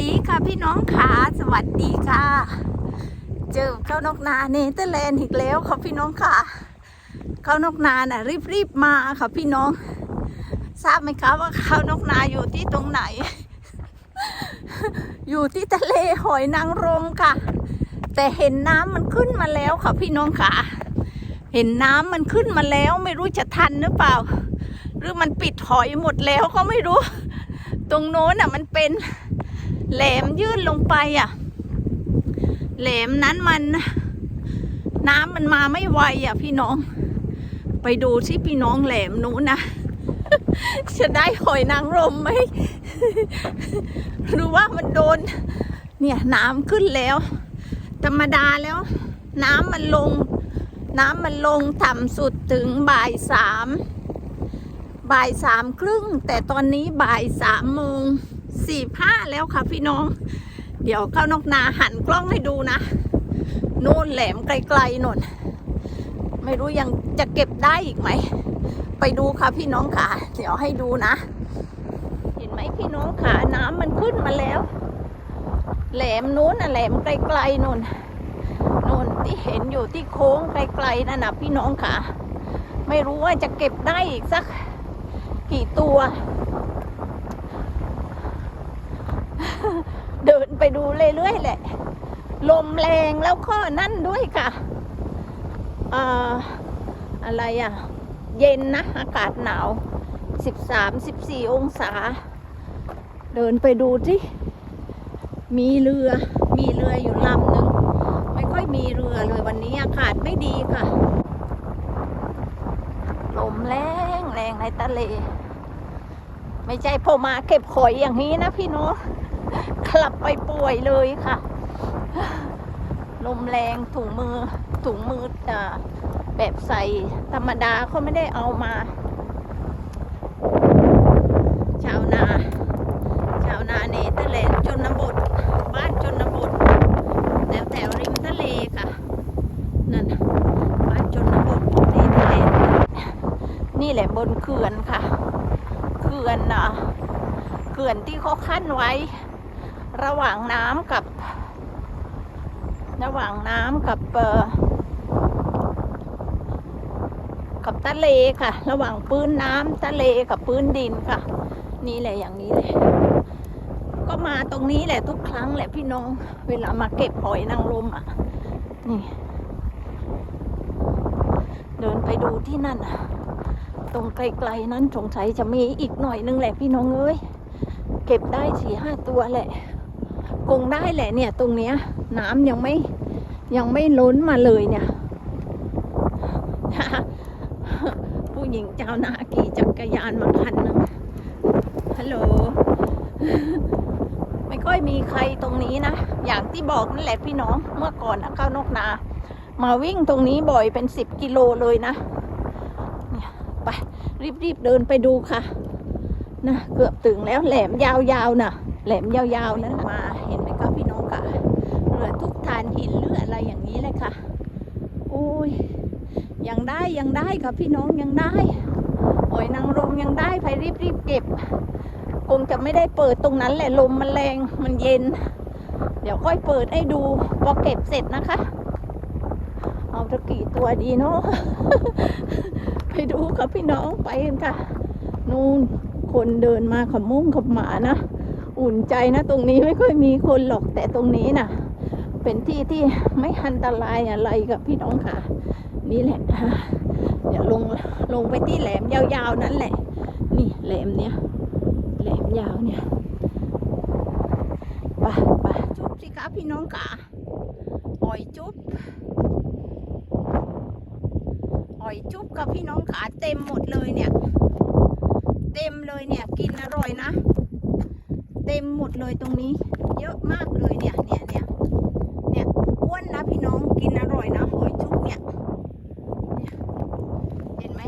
ดีค่ะพี่น้องค่ะสวัสดีค่ะ เจอข้านกนาเนเธอร์แลนด์อีกแล้วค่ะพี่น้องค่ะข้านกนาน่ะรีบรีบมาค่ะพี่น้อง ทราบไหมคะว่าข้านกนาอยู่ที่ตรงไหน อยู่ที่ทะเลหอยนางรมค่ะ แต่เห็นน้ำมันขึ้นมาแล้วค่ะพี่น้องค่ะ เห็นน้ำมันขึ้นมาแล้วไม่รู้จะทันหรือเปล่า หรือมันปิดหอยหมดแล้วก็ไม่รู้ ตรงโน้นอะมันเป็น แหลมยื่นลงไปอะ แหลมนั้นมัน น้ำมันมาไม่ไวอะ พี่น้อง ไปดูที่พี่น้องแหลมนู้นนะจะได้หอยนางรมไหมหรือว่ามันโดน เนี่ยน้ำขึ้นแล้ว ธรรมดาแล้ว น้ำมันลง น้ำมันลงต่ำสุดถึงบ่ายสามบ่ายสามครึ่ง แต่ตอนนี้บ่ายสามโมง สี่ห้าแล้วค่ะพี่น้อง เดี๋ยวเข้านกนาหันกล้องให้ดูนะนู่นแหลมไกลๆนนไม่รู้ยังจะเก็บได้อีกไหม ไปดูค่ะพี่น้องค่ะ เดี๋ยวให้ดูนะ เห็นไหมพี่น้องค่ะน้ำมันขึ้นมาแล้ว แหลมนู้นน่ะแหลมไกลๆนนนนที่เห็นอยู่ที่โค้งไกลๆนั่นนะพี่น้องค่ะ ไม่รู้ว่าจะเก็บได้อีกสักกี่ตัว เดินไปดูเรื่อยๆแหละ ลมแรงแล้วก็นั่นด้วยค่ะอ่าอะไรอะ เย็นนะ อากาศหนาวสิบสามสิบสี่องศา เดินไปดูที่มีเรือ มีเรืออยู่ลำหนึ่ง ไม่ค่อยมีเรือเลยวันนี้อากาศไม่ดีค่ะ ลมแรงแรงในทะเล ไม่ใช่พอมาเก็บหอยอย่างนี้นะพี่น้อง กลับไปป่วยเลยค่ะ ลมแรงถุงมือถุงมืออ่าแบบใส่ธรรมดาเขาไม่ได้เอามา ชาวนา ชาวนาเนเธอร์แลนด์ชนบท บ้านชนบทแถวแถวริมทะเลค่ะ นั่นบ้านชนบทเนเธอร์แลนด์นี่แหละบนเขื่อนค่ะ เขื่อนอะเขื่อนที่เขาขั้นไว้ ระหว่างน้ำกับ ระหว่างน้ำกับเอ่อกับทะเลค่ะ ระหว่างพื้นน้ำทะเลกับพื้นดินค่ะ นี่แหละอย่างนี้เลยก็มาตรงนี้แหละทุกครั้งแหละพี่น้องเวลามาเก็บหอยนางรมอะ นี่ เดินไปดูที่นั่นอะ ตรงไกลๆนั้นสงสัยจะมีอีกหน่อยนึงแหละพี่น้องเอ้ย เก็บได้สี่ห้าตัวแหละ คงได้แหละเนี่ย ตรงเนี้ย น้ำยังไม่ยังไม่ล้นมาเลยเนี่ย ผู้หญิงเจ้าหน้าขี่จักรยานมาคันหนึงฮัลโหล ไม่ค่อยมีใครตรงนี้นะ อย่างที่บอกนั่นแหละพี่น้องเมื่อก่อนนะเข้านกนา มาวิ่งตรงนี้บ่อยเป็นสิบกิโลเลยนะเนี่ยไปรีบๆเดินไปดูค่ะนะเกือบถึงแล้วแหลมยาวๆน่ะ แหลมยาวๆนั้นมาเห็นไหมคะพี่น้องค่ะเรือทุกทานหินหรืออะไรอย่างนี้เลยค่ะโอ้ยยังได้ยังได้ค่ะพี่น้องยังได้หอยนางรมยังได้ไปรีบๆเก็บคงจะไม่ได้เปิดตรงนั้นแหละลมมันแรงมันเย็น เดี๋ยวค่อยเปิดให้ดูพอเก็บเสร็จนะคะเอาตะกี่ตัวดีเนาะไปดูค่ะพี่น้องไปกันค่ะ นู่นคนเดินมาขมุ้งขบหมานะ อุ่นใจนะ ตรงนี้ไม่ค่อยมีคนหรอกแต่ตรงนี้นะเป็นที่ที่ไม่อันตรายอะไรกับพี่น้องค่ะ นี่แหละเดี๋ยวลงลงไปที่แหลมยาวๆนั้นแหละ นี่แหลมเนี้ยแหลมยาวเนี่ยไปไปจุ๊บสิคะพี่น้องค่ะอ่อยจุ๊บหอยจุ๊บกับพี่น้องขาเต็มหมดเลยเนี่ย เต็มเลยเนี่ยกินอร่อยนะ ต็มหมดเลยตรงนี้ เยอะมากเลยเนี่ยเนี่ยเนี่ยเนี่ยอ้วนนะพี่น้องกินอร่อยนะหอยจุ๊บเนี่ยเห็นไหม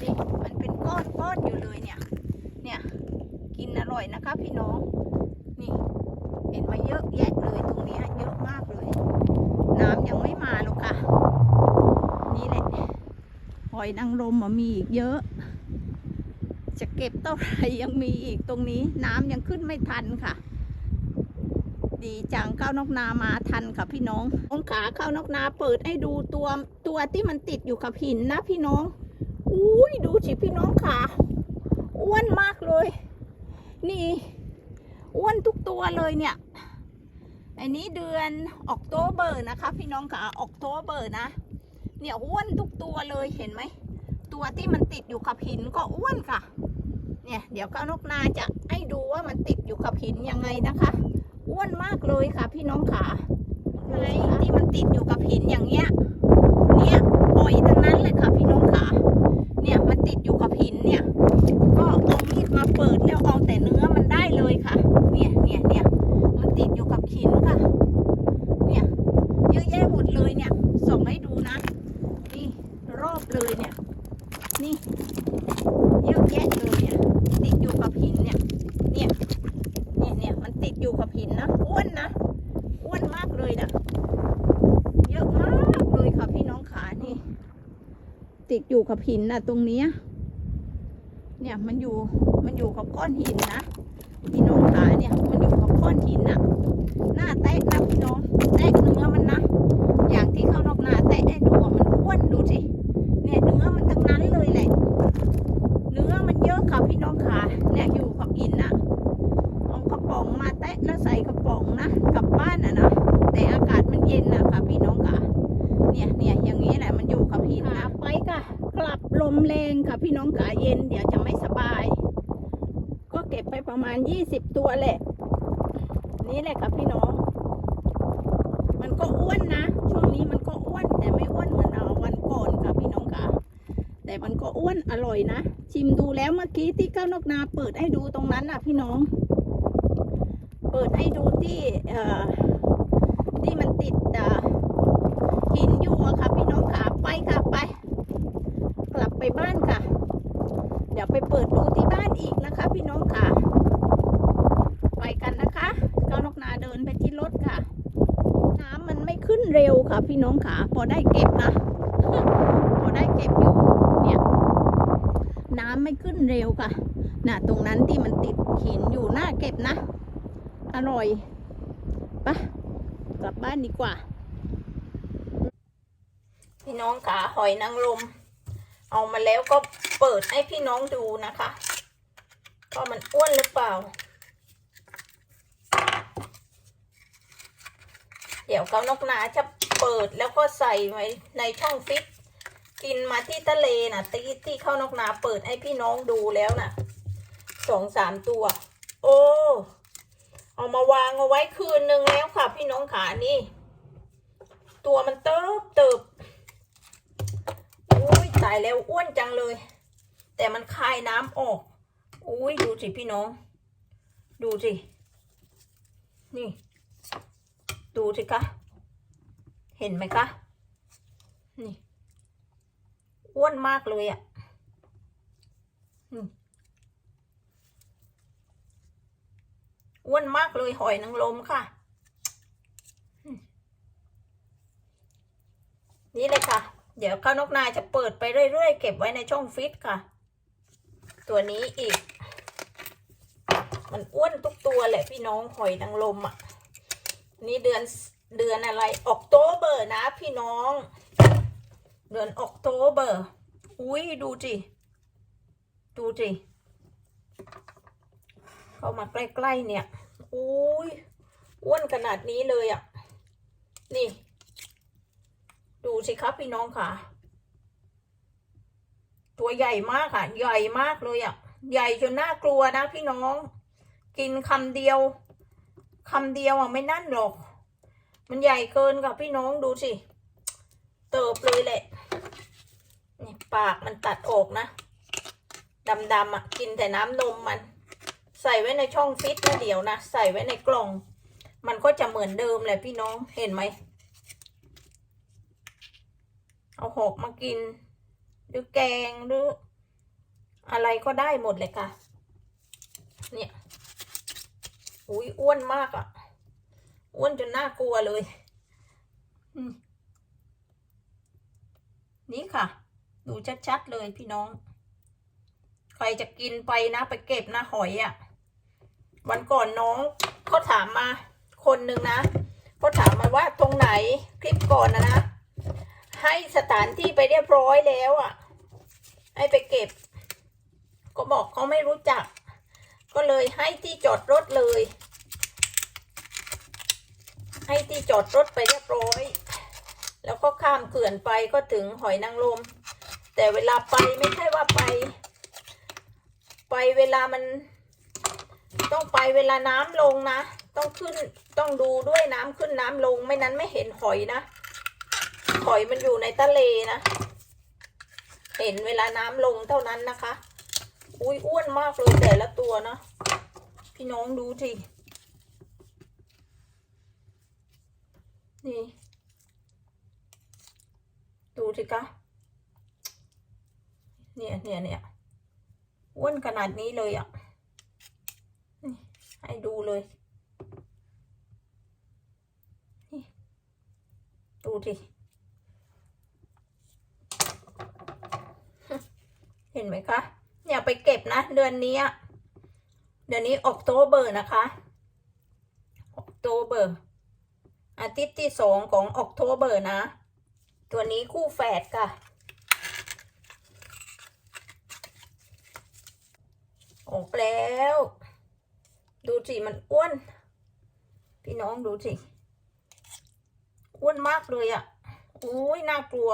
นี่มันเป็นก้อนก้อนอยู่เลยเนี่ยเนี่ยกินอร่อยนะคะพี่น้องนี่เห็นไหมเยอะแยะเลยตรงนี้เยอะมากเลย น้ำยังไม่มาหรอกค่ะนี่แหละหอยนางรมอะมีอีกเยอะ จะเก็บเท่าไหร่ยังมีอีกตรงนี้ น้ำยังขึ้นไม่ทันค่ะ ดีจังข้าวนกนามาทันค่ะพี่น้ององขาข้าวนกนาเปิดให้ดูตัวตัวที่มันติดอยู่กับหินนะพี่น้องอุ้ยดูสิพี่น้องขาอ้วนมากเลย นี่อ้วนทุกตัวเลยเนี่ยอันนี้เดือนออกโตเบอร์นะคะ พี่น้องขาออกโตเบอร์นะ เนี่ยอ้วนทุกตัวเลยเห็นไหม ตัวที่มันติดอยู่กับหินก็อ้วนค่ะ เนี่ยเดี๋ยวก้าวนกนาจะให้ดูว่ามันติดอยู่กับหินยังไงนะคะ อ้วนมากเลยค่ะ พี่น้องขาไอ้ที่มันติดอยู่กับหินอย่างเงี้ย เนี่ยหอยทั้งนั้นเลยค่ะพี่น้องขาเนี่ยมันติดอยู่กับหินเนี่ย ก็เอามีดมาเปิดแล้วเอาแต่เนื้อมันได้เลยค่ะ เนี่ยเนี่ยเนี่ยมันติดอยู่กับหินค่ะ เนี่ยเยอะแยะหมดเลยเนี่ย ส่งให้ดูนะ นี่รอบเลยเนี่ย นี่ เยอะแยะเลยเนี่ย ติดอยู่กับหินเนี่ย เนี่ย เนี่ยเนี่ยมันติดอยู่กับหินนะ อ้วนนะ อ้วนมากเลยนะ เยอะมากเลยค่ะพี่น้องขานี่ ติดอยู่ กับหินนะตรงนี้เนี่ยมันอยู่มันอยู่กับก้อนหินนะ เดี๋ยวจะไม่สบาย ก็เก็บไปประมาณยี่สิบตัวแหละ นี่แหละค่ะพี่น้อง มันก็อ้วนนะ ช่วงนี้มันก็อ้วนแต่ไม่อ้วนเหมือนเอาวันก่อนค่ะพี่น้องค่ะ แต่มันก็อ้วนอร่อยนะ ชิมดูแล้วเมื่อกี้ที่ก้าวนกนาเปิดให้ดูตรงนั้นน่ะพี่น้อง เปิดให้ดูที่เอ่อที่มันติดอ่อหินอยู่อะค่ะพี่น้องขาไปค่ะไป กลับไปบ้านค่ะ เดี๋ยวไปเปิดดูที่บ้านอีกนะคะ พี่น้องค่ะ ไปกันนะคะก้าวนกนาเดินไปที่รถค่ะ น้ำมันไม่ขึ้นเร็วค่ะ พี่ น้องขาพอได้เก็บนะ พอได้เก็บอยู่เนี่ยน้ำไม่ขึ้นเร็วค่ะน่ะตรงนั้นที่มันติดหินอยู่น่าเก็บนะ อร่อยปะกลับบ้านดีกว่า พี่น้องขาหอยนางรมเอามาแล้วก็เปิดให้พี่น้องดูนะคะว่ามันอ้วนหรือเปล่า เดี๋ยวเขานกนาจะ เปิดแล้วก็ใส่ไว้ในช่องฟิตกินมาที่ทะเลนะที่ที่เข้านกนาเปิดให้พี่น้องดูแล้วนะสองสามตัว โอ้เอามาวางเอาไว้คืนนึงแล้วค่ะ พี่น้องขานี่ ตัวมันเติบเติบอุ้ยตายแล้วอ้วนจังเลย แต่มันคายน้ำออกอุ้ยดูสิพี่น้อง ดูสิ นี่ ดูสิคะ เห็นไหมคะ นี่ อ้วนมากเลยอะ่ะอ้วนมากเลยหอยนางรมค่ะ นี่เลยค่ะ เดี๋ยวข้าวนกนายจะเปิดไปเรื่อยๆ เก็บไว้ในช่องฟิตค่ะ ตัวนี้อีก มันอ้วนทุกตัวแหละพี่น้องหอยนางรมอะ นี่เดือน เดือนอะไรออกโตเบอร์นะพี่น้อง เดือนออกโตเบอร์ อุ้ยดูจิ ดูจิ เข้ามาใกล้ๆเนี่ย อุ้ยอ้วนขนาดนี้เลยอะ่ะ นี่ ดูสิครับพี่น้องค่ะ ตัวใหญ่มากค่ะ ใหญ่มากเลยอะ่ะ ใหญ่จนน่ากลัวนะพี่น้อง กินคำเดียวคำเดียวอะไม่นั่นหรอก มันใหญ่เกินค่ะพี่น้องดูสิ เติบเลยแหละ นี่ปากมันตัดออกนะ ดำๆอะ กินแต่น้ำนมมัน ใส่ไว้ในช่องฟิตนะเดี๋ยวนะ ใส่ไว้ในกล่อง มันก็จะเหมือนเดิมแหละพี่น้อง เห็นไหม เอาหอกมากิน หรือแกงหรือ อะไรก็ได้หมดเลยค่ะ เนี่ย อุ้ยอ้วนมากอะ่ะ อ้วนจนน่ากลัวเลย นี่ค่ะ ดูชัดๆเลยพี่น้อง ใครจะกินไปนะไปเก็บนะหอยอะ่ะ วันก่อนน้องเขาถามมาคนหนึ่งนะก็ถามมาว่าตรงไหนคลิปก่อนนะนะ ให้สถานที่ไปเรียบร้อยแล้วอะ ให้ไปเก็บ ก็บอกเขาไม่รู้จัก ก็เลยให้ที่จอดรถเลย ให้ที่จอดรถไปเรียบร้อย แล้วก็ข้ามเขื่อนไปก็ถึงหอยนางรมแต่เวลาไปไม่ใช่ว่าไป ไปเวลามัน ต้องไปเวลาน้ำลงนะ ต้องขึ้นต้องดูด้วยน้ำขึ้นน้ำลงไม่นั้นไม่เห็นหอยนะหอยมันอยู่ในทะเลนะ เห็นเวลาน้ำลงเท่านั้นนะคะ อุ้ยอ้วนมากเลยแต่ละตัวนะพี่น้องดูที นี่ ดูสิคะเนี่ยเนี่ยเนี่ยอ้วนขนาดนี้เลยอะ่ะให้ดูเลยนี่ดูสิเห็นไหมคะเนี่ยไปเก็บนะ เดือนนี้เดือนนี้ออกโตเบอร์นะคะออกโตเบอร์ อาทิตย์ที่สองของออกโตเบอร์นะ ตัวนี้คู่แฝดค่ะ ออกแล้ว ดูสิมันอ้วน พี่น้องดูสิ อ้วนมากเลยอะ่ะอุ้ยน่ากลัว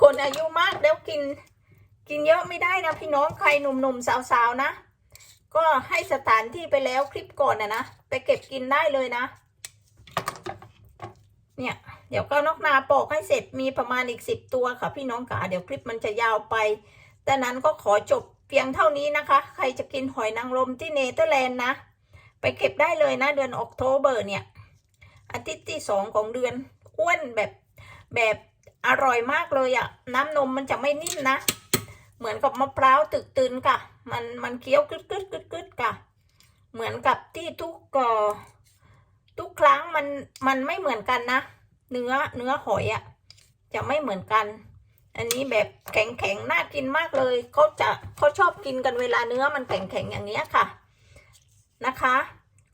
คนอายุมากแล้วกิน กินเยอะไม่ได้นะพี่น้องใครหนุ่มๆสาวๆนะ ก็ให้สถานที่ไปแล้วคลิปก่อนนะนะ ไปเก็บกินได้เลยนะ เนี่ย เดี๋ยวก็นกนาปอกให้เสร็จมีประมาณอีกสิบตัวค่ะ พี่น้องขาเดี๋ยวคลิปมันจะยาวไป แต่นั้นก็ขอจบเพียงเท่านี้นะคะ ใครจะกินหอยนางรมที่เนเธอร์แลนด์นะ ไปเก็บได้เลยนะเดือนออกโทเบอร์เนี่ย อาทิตย์ที่สองของเดือนอ้วนแบบแบบอร่อยมากเลยอะน้ำนมมันจะไม่นิ่มนะ เหมือนกับมะพร้าวตึกตืนค่ะ มันมันเคี้ยวกึดกึดกึดกึดค่ะ เหมือนกับที่ทุกเอ่อ ทุกครั้งมันมันไม่เหมือนกันนะ เนื้อเนื้อหอยอะจะไม่เหมือนกัน อันนี้แบบแข็งแข็งน่ากินมากเลยเขาจะเขาชอบกินกันเวลาเนื้อมันแข็งแข็งอย่างเนี้ยค่ะนะคะ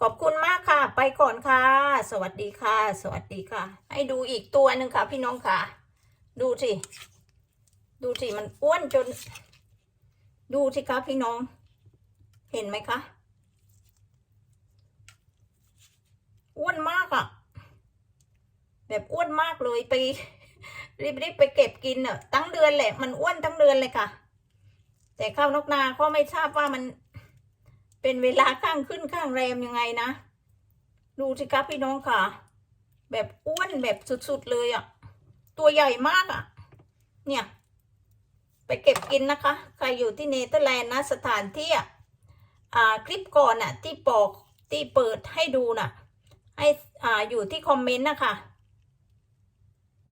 ขอบคุณมากค่ะ ไปก่อนค่ะ สวัสดีค่ะ สวัสดีค่ะ ให้ดูอีกตัวหนึ่งค่ะ พี่น้องค่ะ ดูสิ ดูสิมันอ้วนจน ดูสิคะพี่น้อง เห็นไหมคะ อ้วนมากอะ่ะ แบบอ้วนมากเลยไปรีบๆไปเก็บกินเนอะตั้งเดือนแหละ มันอ้วนทั้งเดือนเลยค่ะ แต่ข้าวนกนาก็ไม่ทราบว่ามันเป็นเวลาข้างขึ้นข้างแรมยังไงนะ ดูสิครับพี่น้องค่ะ แบบอ้วนแบบสุดๆเลยอะ่ะ ตัวใหญ่มากอะ่ะ เนี่ย ไปเก็บกินนะคะ ใครอยู่ที่เนเธอร์แลนด์นะสถานที่อะคลิปก่อนอะ ที่ปอกที่เปิดให้ดูน่ะ ให้อ่าอยู่ที่คอมเมนต์นะคะ